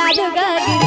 केली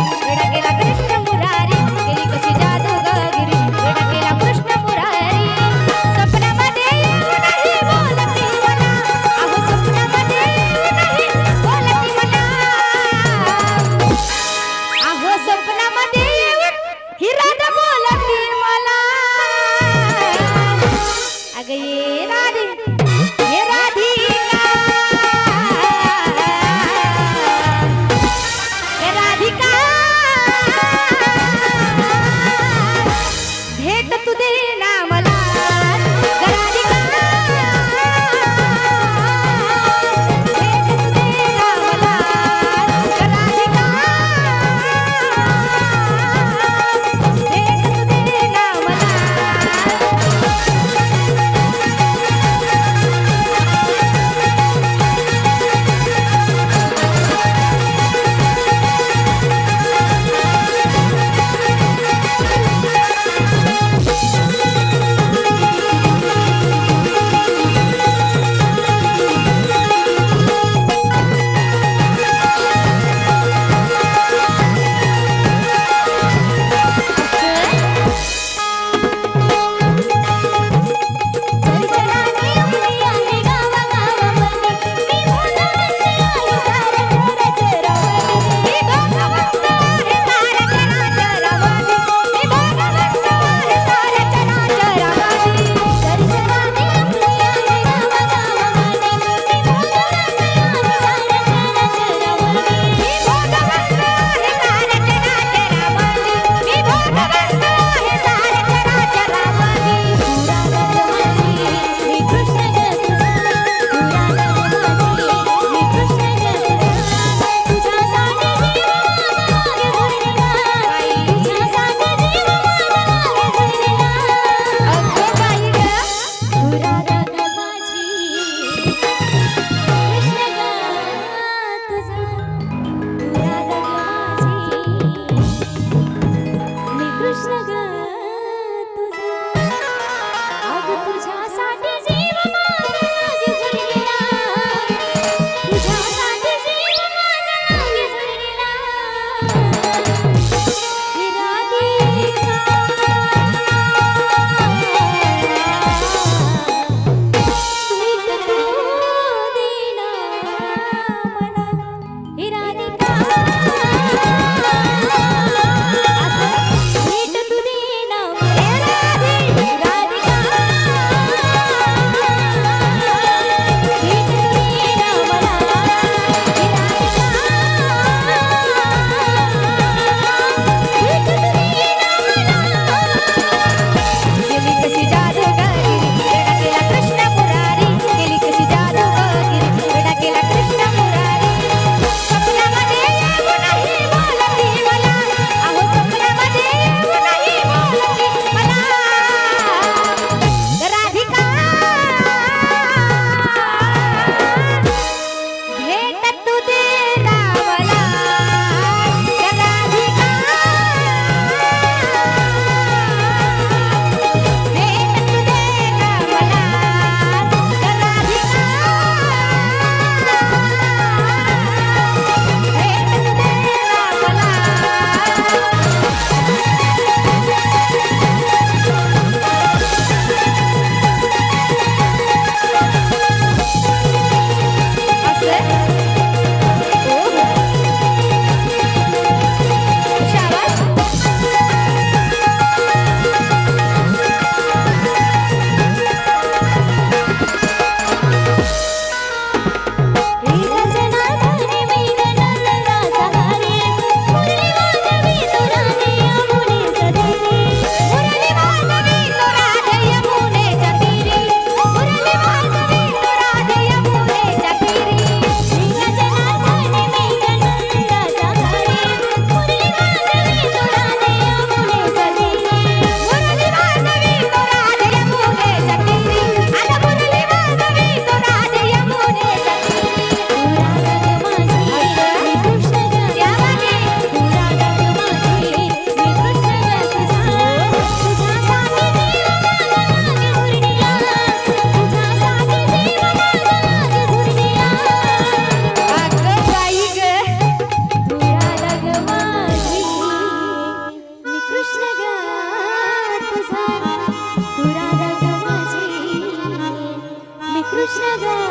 সাদা